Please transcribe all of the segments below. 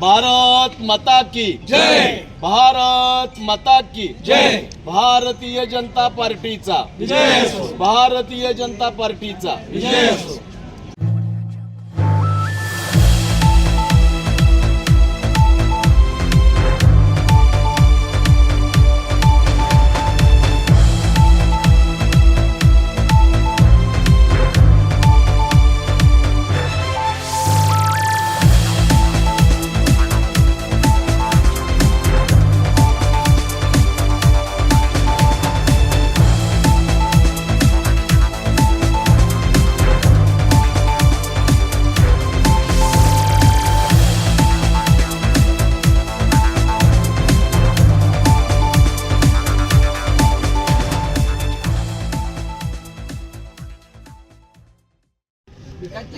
भारत माता की। जय। भारत माता की। जय। भारतीय जनता पार्टीचा. भारतीय जनता पार्टीचा। विजय असो।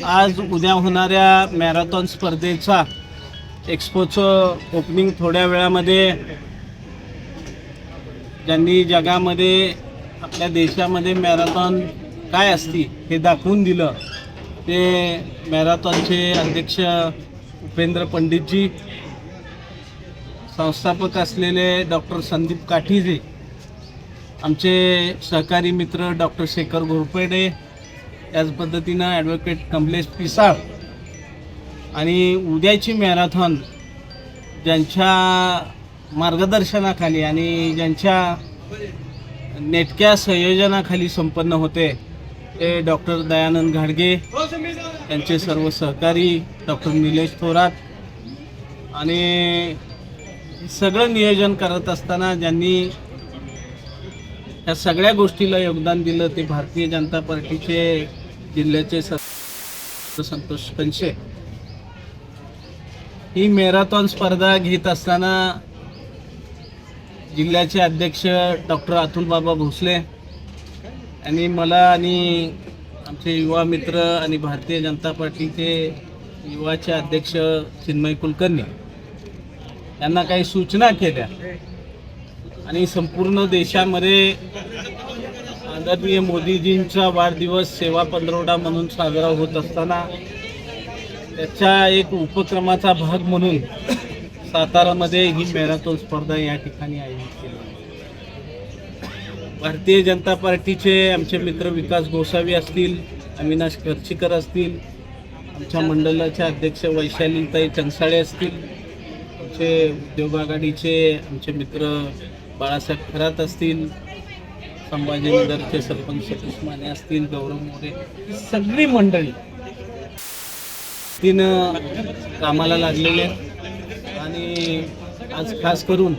आज उद्या होणाऱ्या मॅरेथॉन स्पर्धेचा एक्सपोचं ओपनिंग थोड्या वेळामध्ये ज्यांनी जगामध्ये आपल्या देशामध्ये मॅरेथॉन काय असती हे दाखवून दिलं. ते मॅरेथॉनचे अध्यक्ष उपेंद्र पंडितजी संस्थापक असलेले डॉक्टर संदीप काठीजे आमचे सहकारी मित्र डॉक्टर शेखर घोरपेडे त्याच पद्धतीनं ॲडव्होकेट कमलेश पिसाळ आणि उद्याची मॅरेथॉन ज्यांच्या मार्गदर्शनाखाली आणि ज्यांच्या नेटक्या संयोजनाखाली संपन्न होते ते डॉक्टर दयानंद घाडगे त्यांचे सर्व सहकारी डॉक्टर निलेश थोरात आणि सगळं नियोजन करत असताना ज्यांनी या सगळ्या गोष्टीला योगदान दिलं ते भारतीय जनता पार्टीचे जिल्ह्याचे स- संतोष कंशे ही मॅरेथॉन स्पर्धा घेत असताना जिल्ह्याचे अध्यक्ष डॉक्टर अतुलबाबा भोसले आणि मला आणि आमचे युवा मित्र आणि भारतीय जनता पार्टीचे युवाचे अध्यक्ष चिन्मय कुलकर्णी यांना काही सूचना केल्या. आणि संपूर्ण देशामध्ये आदरणीय मोदीजींचा वाढदिवस सेवा पंधरवडा म्हणून साजरा होत असताना त्याच्या एक उपक्रमाचा भाग म्हणून सातारामध्ये ही मॅरेथॉन स्पर्धा या ठिकाणी आयोजित केली भारतीय जनता पार्टीचे आमचे मित्र विकास गोसावी असतील अविनाश खर्चीकर असतील आमच्या मंडळाच्या अध्यक्ष वैशालीताई चंगसाळे असतील आमचे उद्योग आघाडीचे आमचे मित्र बाळासाहेब खरात असतील संभाजीनगरचे सरपंच सतीश माने असतील गौरव मोरे सगळी मंडळी. तिनं कामाला लागलेले आणि आज खास करून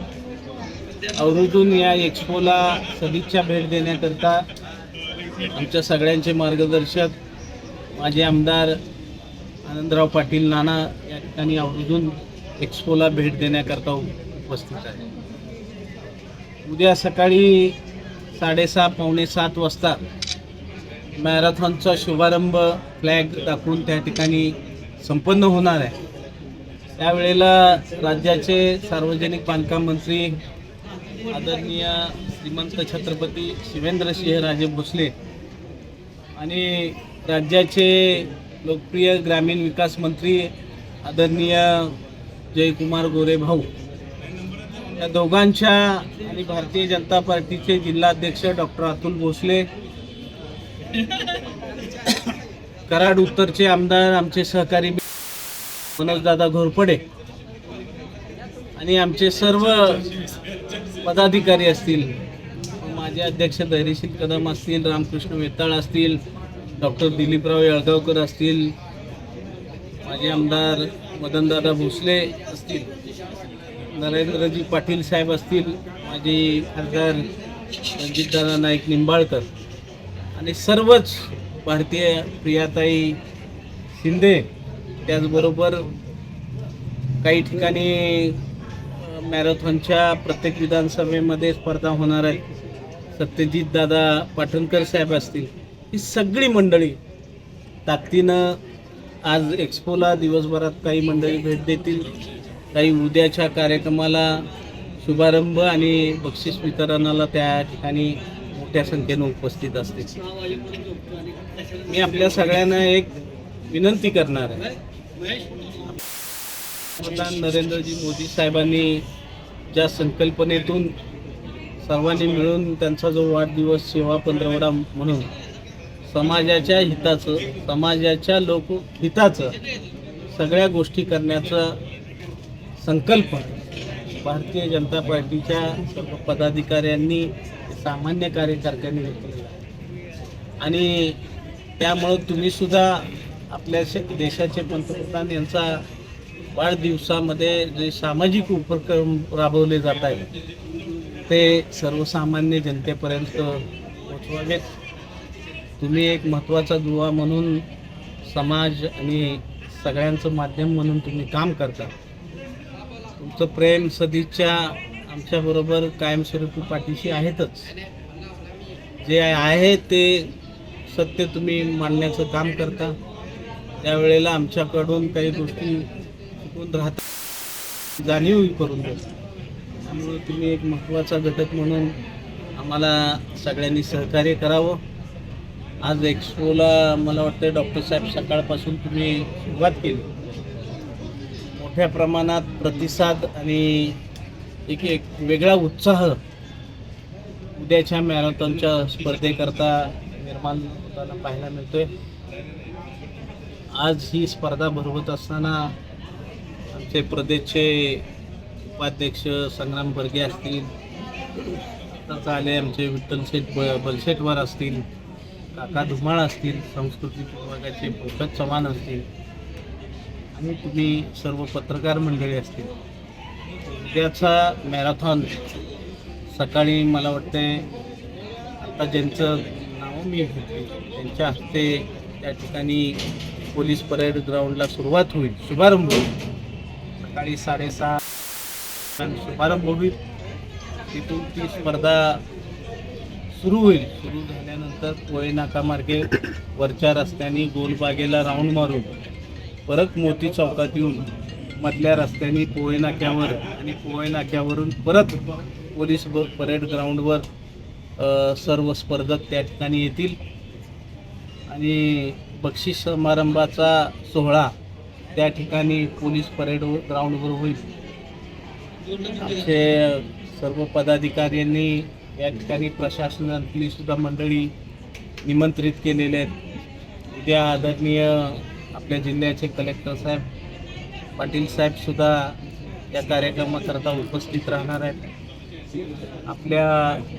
अवरुजून या एक्सपोला सदिच्छा भेट देण्याकरता आमच्या सगळ्यांचे मार्गदर्शक माझे आमदार आनंदराव पाटील नाना या ठिकाणी आवर्जून एक्सपोला भेट देण्याकरता उपस्थित आहे उद्या सकाळी साडेसहा पावणे सात वाजता मॅरेथॉनचा शुभारंभ फ्लॅग दाखवून त्या ठिकाणी संपन्न होणार आहे. त्यावेळेला राज्याचे सार्वजनिक बांधकाम मंत्री आदरणीय श्रीमंत छत्रपती शिवेंद्रसिंहराजे भोसले आणि राज्याचे लोकप्रिय ग्रामीण विकास मंत्री आदरणीय जयकुमार गोरे भाऊ या दोघांच्या आणि भारतीय जनता पार्टीचे जिल्हाध्यक्ष डॉक्टर अतुल भोसले कराड उत्तरचे आमदार आमचे सहकारी मनोजदादा घोरपडे आणि आमचे सर्व पदाधिकारी असतील माझे अध्यक्ष धैर्यशील कदम असतील रामकृष्ण वेताळ असतील डॉक्टर दिलीपराव येळगावकर असतील माझे आमदार मदनदादा भोसले असतील. नरेंद्रजी पाटील साहेब असतील माझे खासदार रणजितदादा नाईक निंबाळकर आणि सर्वच भारतीय प्रियाताई शिंदे त्याचबरोबर काही ठिकाणी मॅरेथॉनच्या प्रत्येक विधानसभेमध्ये स्पर्धा होणार आहे सत्यजित दादा पाटणकर साहेब असतील. ही सगळी मंडळी ताकदीनं आज एक्सपोला दिवसभरात काही मंडळी भेट देतील. काही उद्याच्या कार्यक्रमाला शुभारंभ आणि बक्षीस वितरणाला त्या ठिकाणी मोठ्या संख्येनं उपस्थित असते. मी आपल्या सगळ्यांना एक विनंती करणार आहे. पंतप्रधान नरेंद्रजी मोदी साहेबांनी ज्या संकल्पनेतून सर्वांनी मिळून त्यांचा जो वाढदिवस सेवा पंधरवडा म्हणून समाजाच्या हिताचं समाजाच्या लोकहिताचं सगळ्या गोष्टी करण्याचा संकल्प. भारतीय जनता पार्टीच्या सर्व पदाधिकाऱ्यांनी सामान्य कार्यकर्त्यांनी घेतलेला आणि त्यामुळं तुम्हीसुद्धा आपल्या शे- देशाचे पंतप्रधान यांचा वाढदिवसामध्ये जे सामाजिक उपक्रम राबवले जात आहेत ते सर्वसामान्य जनतेपर्यंत पोचवावेत तुम्ही एक महत्त्वाचा दुवा म्हणून समाज आणि सगळ्यांचं माध्यम म्हणून तुम्ही काम करता. तुमचं प्रेम सदिच्छा आमच्याबरोबर कायमस्वरूपी पाठीशी आहेतच. जे आहे ते सत्य तुम्ही मांडण्याचं काम करता. त्यावेळेला आमच्याकडून काही गोष्टी चुकून राहतात. जाणीव करून देता. त्यामुळे तुम्ही एक महत्त्वाचा घटक म्हणून आम्हाला सगळ्यांनी सहकार्य करावं. आज एक्सपोला मला वाटतं डॉक्टर साहेब सकाळपासून तुम्ही सुरुवात केली. मोठ्या प्रमाणात प्रतिसाद आणि एक एक वेगळा उत्साह उद्याच्या मॅरेथॉनच्या स्पर्धेकरता निर्माण होताना पाहायला मिळतोय. आज ही स्पर्धा भरवत असताना आमचे प्रदेशचे उपाध्यक्ष संग्राम बर्गे असतील आता आले आमचे विठ्ठल शेठ ब बलशेटवार असतील काका धुमाळ असतील सांस्कृतिक विभागाचे पोषक चव्हाण असतील आणि तुम्ही सर्व पत्रकार मंडळी असतील त्याचा मॅरेथॉन सकाळी मला वाटते आता ज्यांचं नाव मी घेतले त्यांच्या हस्ते त्या ठिकाणी पोलीस परेड ग्राउंडला सुरुवात होईल शुभारंभ होईल. सकाळी साडेसहा शुभारंभ होईल. तिथून ती स्पर्धा सुरू होईल. सुरू झाल्यानंतर पोळे नाकामार्गे वरच्या रस्त्याने गोलबागेला राऊंड मारून परत मोती चौकात येऊन मधल्या रस्त्याने पोहे नाक्यावर आणि पोहे नाक्यावरून परत पोलीस ब परेड ग्राउंडवर सर्व स्पर्धक त्या ठिकाणी येतील. आणि बक्षीस समारंभाचा सोहळा त्या ठिकाणी पोलीस परेड ग्राउंडवर होईल. आमचे सर्व पदाधिकाऱ्यांनी या ठिकाणी प्रशासनातली सुद्धा मंडळी निमंत्रित केलेले आहेत. उद्या आदरणीय आपल्या जिल्ह्याचे कलेक्टर साहेब पाटील साहेब सुद्धा या कार्यक्रमाकरता उपस्थित राहणार आहेत. आपल्या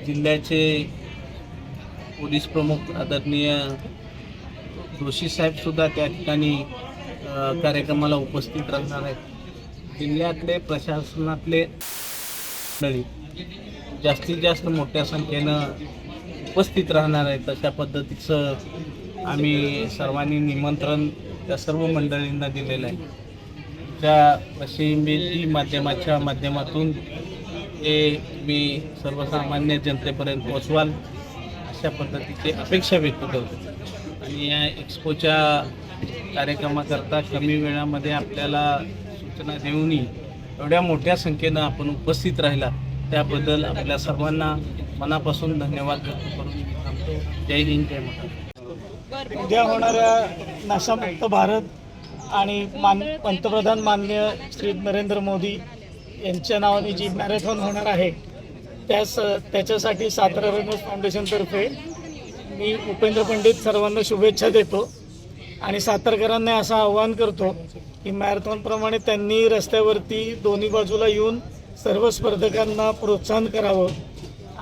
जिल्ह्याचे पोलीस प्रमुख आदरणीय जोशी साहेब सुद्धा त्या ठिकाणी कार्यक्रमाला उपस्थित राहणार आहेत. जिल्ह्यातले प्रशासनातले मंडळी जास्तीत जास्त मोठ्या संख्येनं उपस्थित राहणार आहेत. अशा पद्धतीचं आम्ही सर्वांनी निमंत्रण त्या सर्व मंडळींना दिलेलं आहे. त्या प्रसिंबी माध्यमाच्या माध्यमातून ते मी सर्वसामान्य जनतेपर्यंत पोचवाल अशा पद्धतीची अपेक्षा व्यक्त करतो. आणि या एक्सपोच्या कार्यक्रमाकरता कमी वेळामध्ये आपल्याला सूचना देऊनही एवढ्या मोठ्या संख्येनं आपण उपस्थित राहिला त्याबद्दल आपल्या सर्वांना मनापासून धन्यवाद व्यक्त करून थांबतो. जय हिंद जय महाराज उद्या होणाऱ्या नशामुक्त भारत आणि मान पंतप्रधान माननीय श्री नरेंद्र मोदी यांच्या नावाने जी मॅरेथॉन होणार आहे त्यास त्याच्यासाठी सातारा रनर्स फाउंडेशनतर्फे मी उपेंद्र पंडित सर्वांना शुभेच्छा देतो आणि सातारकरांना असं आवाहन करतो की मॅरेथॉनप्रमाणे त्यांनी रस्त्यावरती दोन्ही बाजूला येऊन सर्व स्पर्धकांना प्रोत्साहन करावं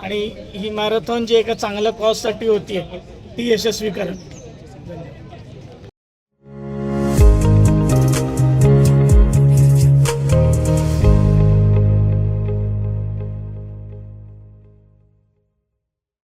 आणि ही मॅरेथॉन जी एका चांगल्या कॉजसाठी होती ती यशस्वी करा.